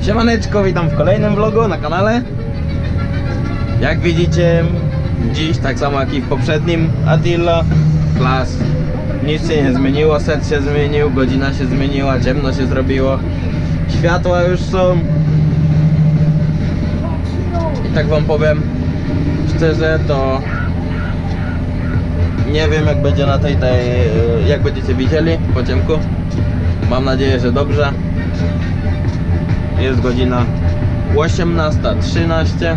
Siemaneczko, witam w kolejnym vlogu na kanale. Jak widzicie Dziś tak samo jak i w poprzednim Attila Klas Nic się nie zmieniło, set się zmienił Godzina się zmieniła, ciemno się zrobiło Światła już są. I tak wam powiem Szczerze to Nie wiem jak będzie na tej, tej Jak będziecie widzieli po ciemku. Mam nadzieję, że dobrze jest godzina 18.13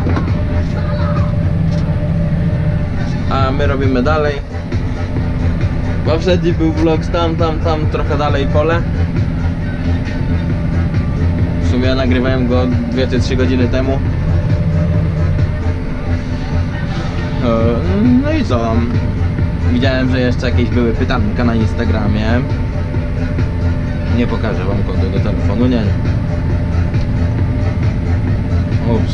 A my robimy dalej. Poprzedni był vlog tam, tam, tam trochę dalej pole. W sumie ja nagrywałem go 2 czy 3 godziny temu. E, No i co? Widziałem, że jeszcze jakieś były pytanka na Instagramie. Nie pokażę wam kodu do telefonu, nie, Ups.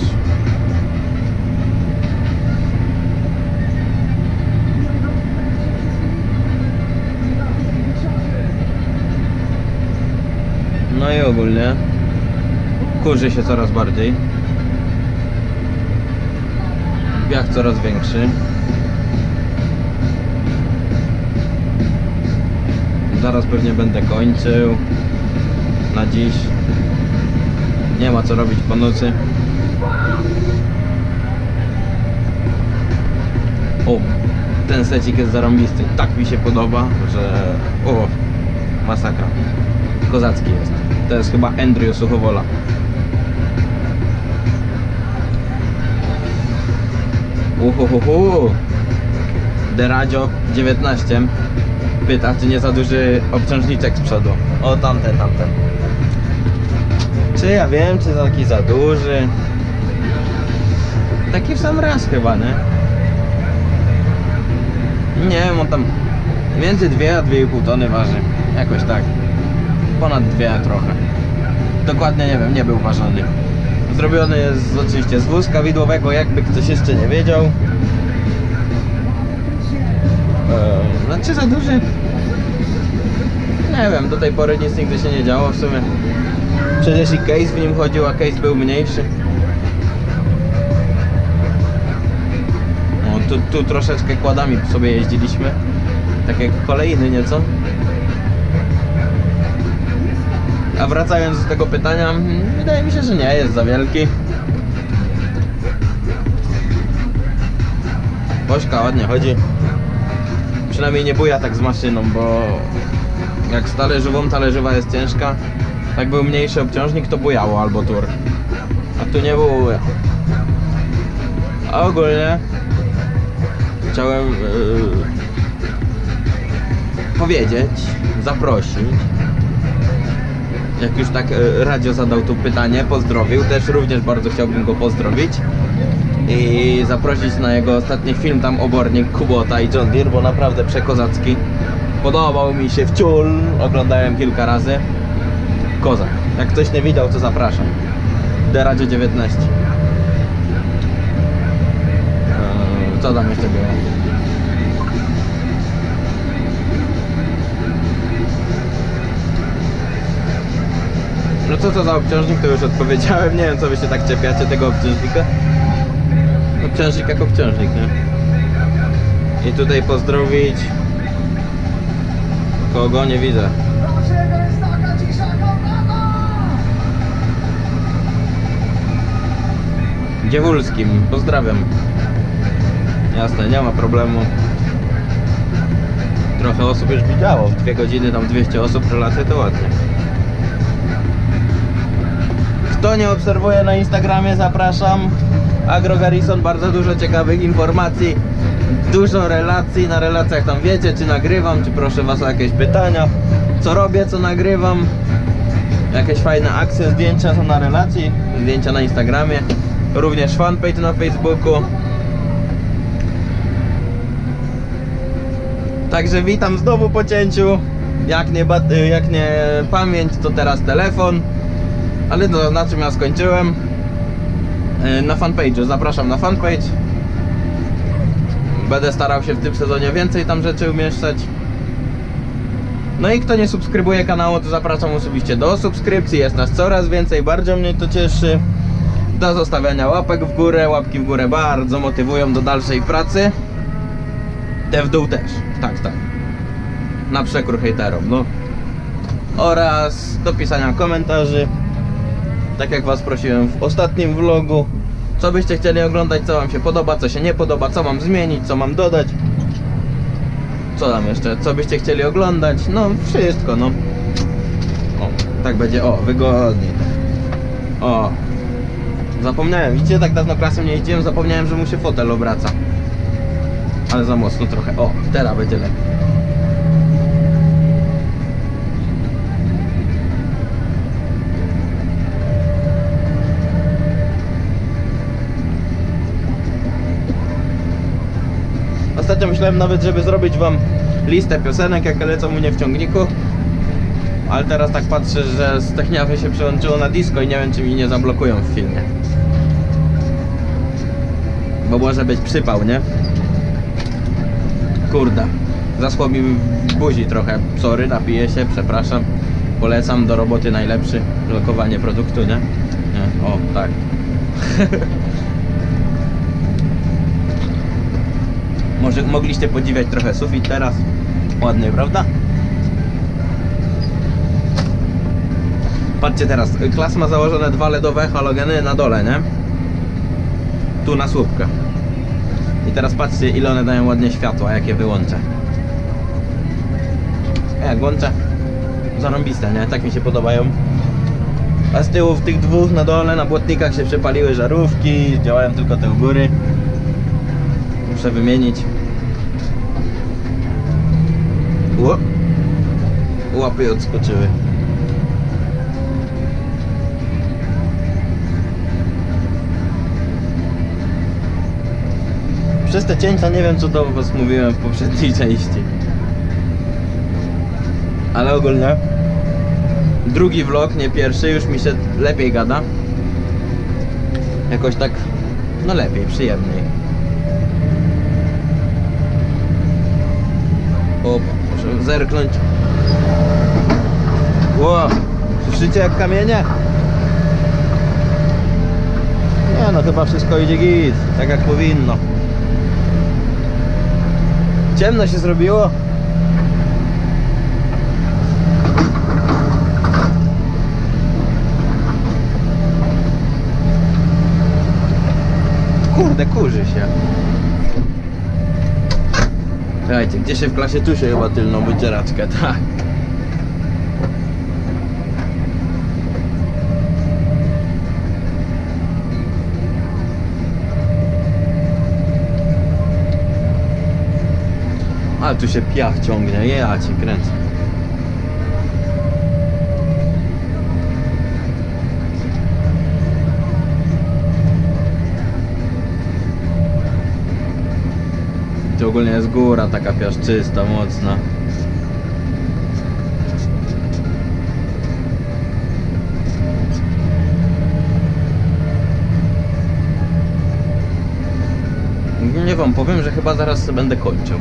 No i ogólnie kurzy się coraz bardziej. Wiach coraz większy. Zaraz pewnie będę kończył na dziś. Nie ma co robić po nocy. O, ten secik jest zarąbisty. Tak mi się podoba, że... O, masakra. Kozacki jest. To jest chyba Andrew Suchowola. Uhuhuhu. The Radio 19 pyta, czy nie za duży obciążniczek z przodu. O, tamten, tamten. Czy ja wiem, czy taki za duży? Taki w sam raz chyba, nie? Nie wiem, on tam między 2 a 2,5 tony waży. Jakoś tak. Ponad 2 trochę. Dokładnie nie wiem, nie był ważony. Zrobiony jest oczywiście z wózka widłowego, jakby ktoś jeszcze nie wiedział. Eee, znaczy za duży? Nie wiem, do tej pory nic nigdy się nie działo w sumie. Przecież i case w nim chodził, a case był mniejszy. Tu, troszeczkę kładami sobie jeździliśmy. Takie kolejny nieco. A wracając do tego pytania, mm, wydaje mi się, że nie jest za wielki. Bośka ładnie chodzi. Przynajmniej nie buja tak z maszyną, bo jak z talerzową, talerzowa jest ciężka. Jak był mniejszy obciążnik, to bujało albo tur. A tu nie było. A ogólnie chciałem yy, powiedzieć, zaprosić. Jak już tak yy, Radio zadał tu pytanie, pozdrowił, też również bardzo chciałbym go pozdrowić. I zaprosić na jego ostatni film tam obornik Kubota i John Deere, bo naprawdę przekozacki. Podobał mi się wciul, oglądałem kilka razy. Kozak. Jak ktoś nie widział, to zapraszam. The Radio 19. Eee, co tam jeszcze było? No co to za obciążnik, to już odpowiedziałem. Nie wiem, co wy się tak czepiacie tego obciążnika. Obciążnik jak obciążnik, nie? I tutaj pozdrowić kogo nie widzę. Dziewulskim, pozdrawiam. Jasne, nie ma problemu. Trochę osób już widziało, w dwie godziny tam 200 osób relacje to ładnie. Kto nie obserwuje na Instagramie, zapraszam. Agro Garrison, bardzo dużo ciekawych informacji, dużo relacji. Na relacjach tam wiecie, czy nagrywam, czy proszę Was o jakieś pytania, co robię, co nagrywam. Jakieś fajne akcje, zdjęcia są na relacji, zdjęcia na Instagramie, również fanpage na Facebooku. Także witam znowu po cięciu. Jak nie, bat- jak nie pamięć, to teraz telefon. Ale to na czym ja skończyłem? E, Na fanpage'u, zapraszam na fanpage. Będę starał się w tym sezonie więcej tam rzeczy umieszczać. No i kto nie subskrybuje kanału, to zapraszam osobiście do subskrypcji. Jest nas coraz więcej, bardzo mnie to cieszy. Do zostawiania łapek w górę. Łapki w górę bardzo motywują do dalszej pracy. Te w dół też. Tak, tak. Na przekór hejterom, no. Oraz do pisania komentarzy. Tak jak was prosiłem w ostatnim vlogu. Co byście chcieli oglądać, co wam się podoba, co się nie podoba, co mam zmienić, co mam dodać. Co tam jeszcze? Co byście chcieli oglądać? No, wszystko, no. O, tak będzie, o, wygodniej. O. Zapomniałem, widzicie, tak dawno klasem nie jeździłem, zapomniałem, że mu się fotel obraca. Ale za mocno trochę. O, teraz będzie lepiej. Ostatnio myślałem nawet, żeby zrobić wam listę piosenek, jakie lecą mnie w ciągniku. Ale teraz tak patrzę, że z Techniawy się przełączyło na disco i nie wiem, czy mi nie zablokują w filmie. Bo może być przypał, nie? Kurde. Zaschło mi w buzi trochę. Sorry, napiję się, przepraszam. Polecam do roboty najlepszy. Lokowanie produktu, nie? Nie, o, tak. Może mogliście podziwiać trochę sufit teraz. Ładny, prawda? Patrzcie teraz, klas ma założone dwa LEDowe halogeny na dole, nie? Tu na słupkę. I teraz patrzcie ile one dają ładnie światła, jakie wyłączę. Jak włączę? Zarąbiste, nie? Tak mi się podobają. A z tyłu w tych dwóch na dole, na błotnikach się przepaliły żarówki, działają tylko te u góry. Muszę wymienić. Ło. Łapy odskoczyły. Przez te cięcia nie wiem co do was mówiłem w poprzedniej części. Ale ogólnie drugi vlog, nie pierwszy, już mi się lepiej gada. Jakoś tak, no lepiej, przyjemniej. O, muszę zerknąć. Ło, słyszycie jak kamienie? Nie no, chyba wszystko idzie git, tak jak powinno. Ciemno się zrobiło. Kurde, kurzy się. Słuchajcie, gdzie się w klasie tu się chyba tylną wycieraczkę, tak. Ale tu się piach ciągnie, ja ci kręcę. To ogólnie jest góra taka piaszczysta, mocna. Nie wam powiem, że chyba zaraz będę kończył.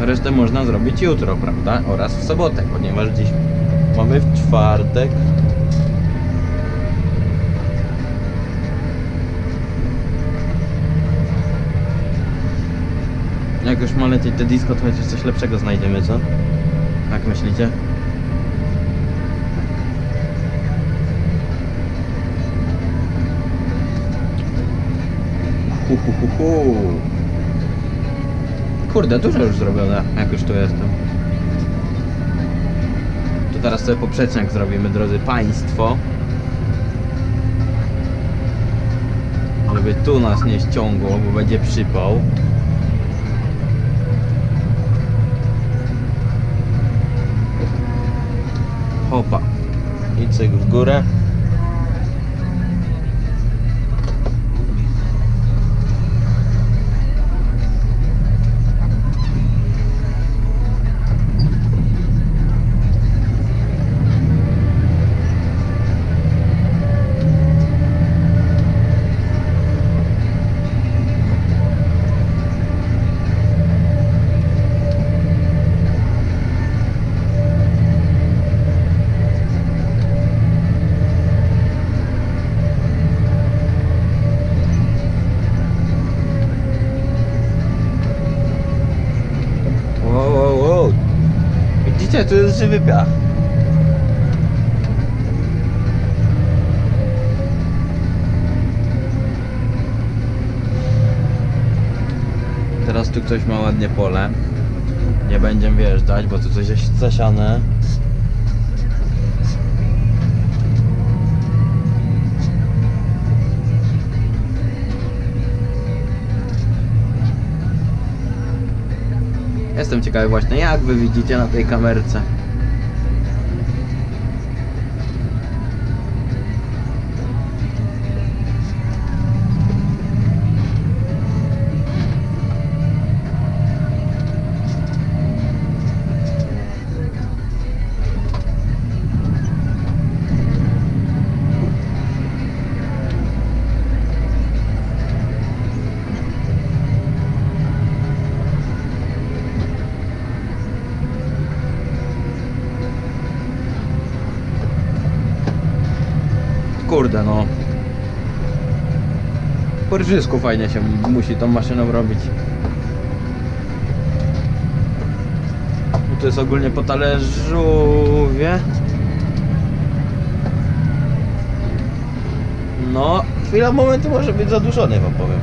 Resztę można zrobić jutro, prawda? Oraz w sobotę, ponieważ dziś mamy w czwartek. Jak już ma lecieć te disco, to chociaż coś lepszego znajdziemy, co? Jak myślicie? Hu, hu, hu, hu. Kurde, dużo już zrobione, jak już tu jestem. To teraz sobie poprzeczniak zrobimy, drodzy Państwo. Żeby tu nas nie ściągło, bo będzie przypał. Hopa. I cyk w górę. Widzicie, tu jest żywy. Teraz tu ktoś ma ładnie pole. Nie będziemy wjeżdżać, bo tu coś jest zasiane. Jestem ciekawy właśnie, jak wy widzicie na tej kamerce. Kurde no. Po rżysku fajnie się musi tą maszyną robić. To jest ogólnie po talerzowie. No, chwila momentu może być zaduszony wam powiem.